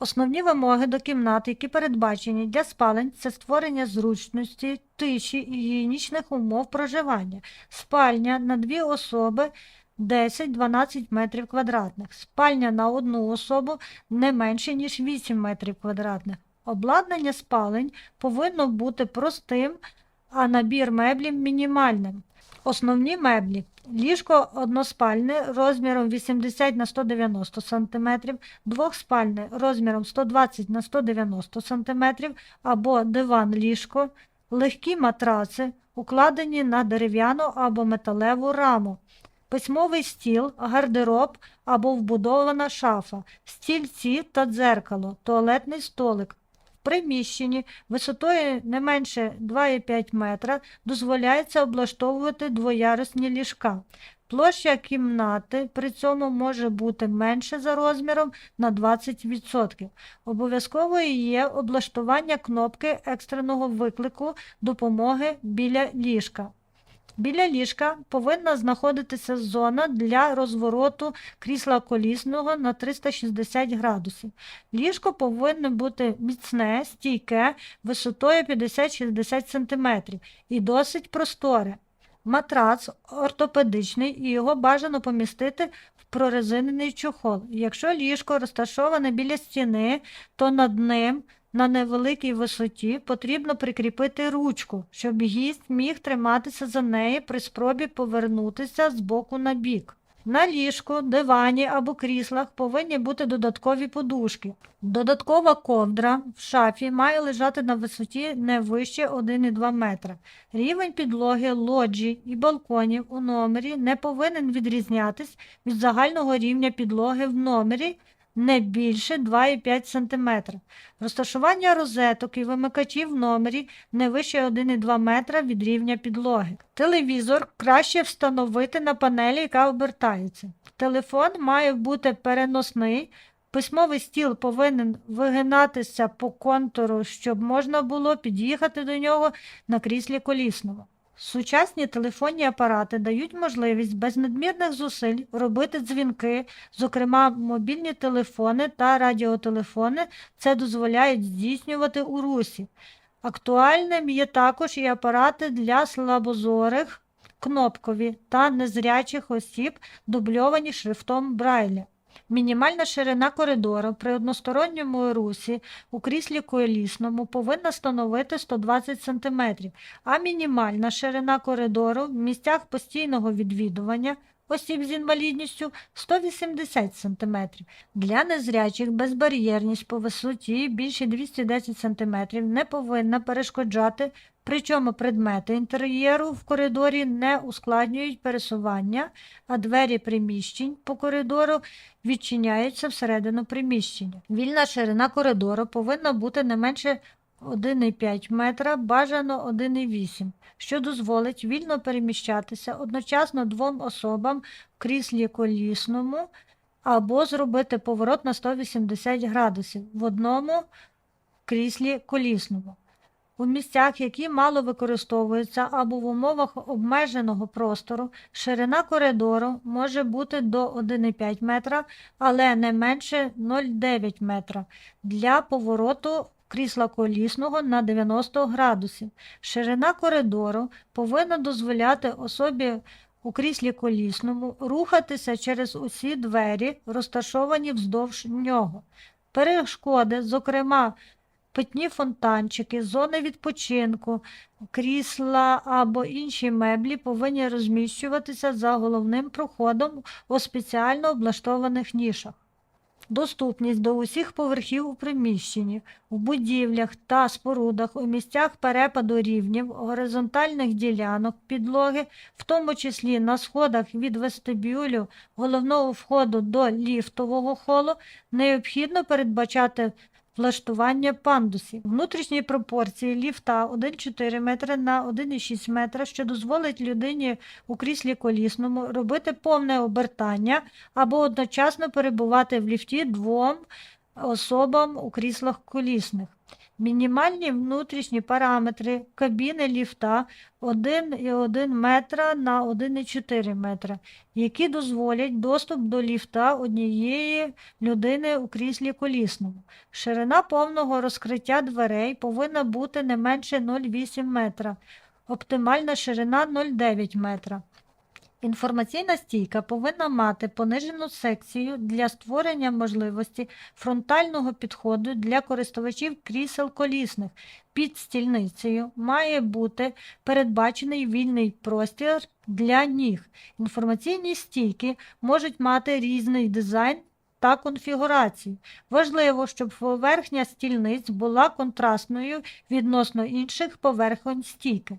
Основні вимоги до кімнат, які передбачені для спалень, це створення зручності, тиші і гігієнічних умов проживання. Спальня на дві особи 10-12 метрів квадратних. Спальня на одну особу не менше, ніж 8 метрів квадратних. Обладнання спалень повинно бути простим, а набір меблів мінімальним. Основні меблі. Ліжко односпальне розміром 80 на 190 см, двохспальне розміром 120 на 190 см або диван-ліжко, легкі матраци, укладені на дерев'яну або металеву раму, письмовий стіл, гардероб або вбудована шафа, стільці та дзеркало, туалетний столик. Приміщенні висотою не менше 2,5 метра дозволяється облаштовувати двоярусні ліжка. Площа кімнати при цьому може бути менше за розміром на 20%. Обов'язковою є облаштування кнопки екстреного виклику допомоги біля ліжка. Біля ліжка повинна знаходитися зона для розвороту крісла колісного на 360 градусів. Ліжко повинно бути міцне, стійке, висотою 50-60 см і досить просторе. Матрац ортопедичний і його бажано помістити в прорезинений чохол. Якщо ліжко розташоване біля стіни, то над ним на невеликій висоті потрібно прикріпити ручку, щоб гість міг триматися за неї при спробі повернутися з боку на бік. На ліжку, дивані або кріслах повинні бути додаткові подушки. Додаткова ковдра в шафі має лежати на висоті не вище 1,2 метра. Рівень підлоги, лоджій і балконів у номері не повинен відрізнятись від загального рівня підлоги в номері не більше 2,5 см. Розташування розеток і вимикачів в номері не вище 1,2 метра від рівня підлоги. Телевізор краще встановити на панелі, яка обертається. Телефон має бути переносний. Письмовий стіл повинен вигинатися по контуру, щоб можна було під'їхати до нього на кріслі колісному. Сучасні телефонні апарати дають можливість без надмірних зусиль робити дзвінки, зокрема мобільні телефони та радіотелефони це дозволяють здійснювати у русі. Актуальним є також і апарати для слабозорих, кнопкові та незрячих осіб, дубльовані шрифтом Брайля. Мінімальна ширина коридору при односторонньому русі у кріслі колісному повинна становити 120 см, а мінімальна ширина коридору в місцях постійного відвідування осіб з інвалідністю 180 см. Для незрячих безбар'єрність по висоті більше 210 см не повинна перешкоджати, причому предмети інтер'єру в коридорі не ускладнюють пересування, а двері приміщень по коридору відчиняються всередину приміщення. Вільна ширина коридору повинна бути не менше 1,5 метра, бажано 1,8, що дозволить вільно переміщатися одночасно двом особам в кріслі колісному або зробити поворот на 180 градусів в одному кріслі колісному. У місцях, які мало використовуються або в умовах обмеженого простору, ширина коридору може бути до 1,5 метра, але не менше 0,9 метра для повороту крісла колісного на 90 градусів. Ширина коридору повинна дозволяти особі у кріслі колісному рухатися через усі двері, розташовані вздовж нього. Перешкоди, зокрема, питні фонтанчики, зони відпочинку, крісла або інші меблі повинні розміщуватися за головним проходом у спеціально облаштованих нішах. Доступність до усіх поверхів у приміщенні, у будівлях та спорудах, у місцях перепаду рівнів, горизонтальних ділянок підлоги, в тому числі на сходах від вестибюлю головного входу до ліфтового холу, необхідно передбачати влаштування пандусів. Внутрішні пропорції ліфта 1,4 метри на 1,6 метра, що дозволить людині у кріслі колісному робити повне обертання або одночасно перебувати в ліфті двом особам у кріслах колісних. Мінімальні внутрішні параметри кабіни ліфта 1,1 метра на 1,4 метра, які дозволять доступ до ліфта однієї людини у кріслі колісному. Ширина повного розкриття дверей повинна бути не менше 0,8 метра, оптимальна ширина 0,9 метра. Інформаційна стійка повинна мати понижену секцію для створення можливості фронтального підходу для користувачів крісел колісних. Під стільницею має бути передбачений вільний простір для ніг. Інформаційні стійки можуть мати різний дизайн та конфігурацію. Важливо, щоб поверхня стільниць була контрастною відносно інших поверхонь стійки.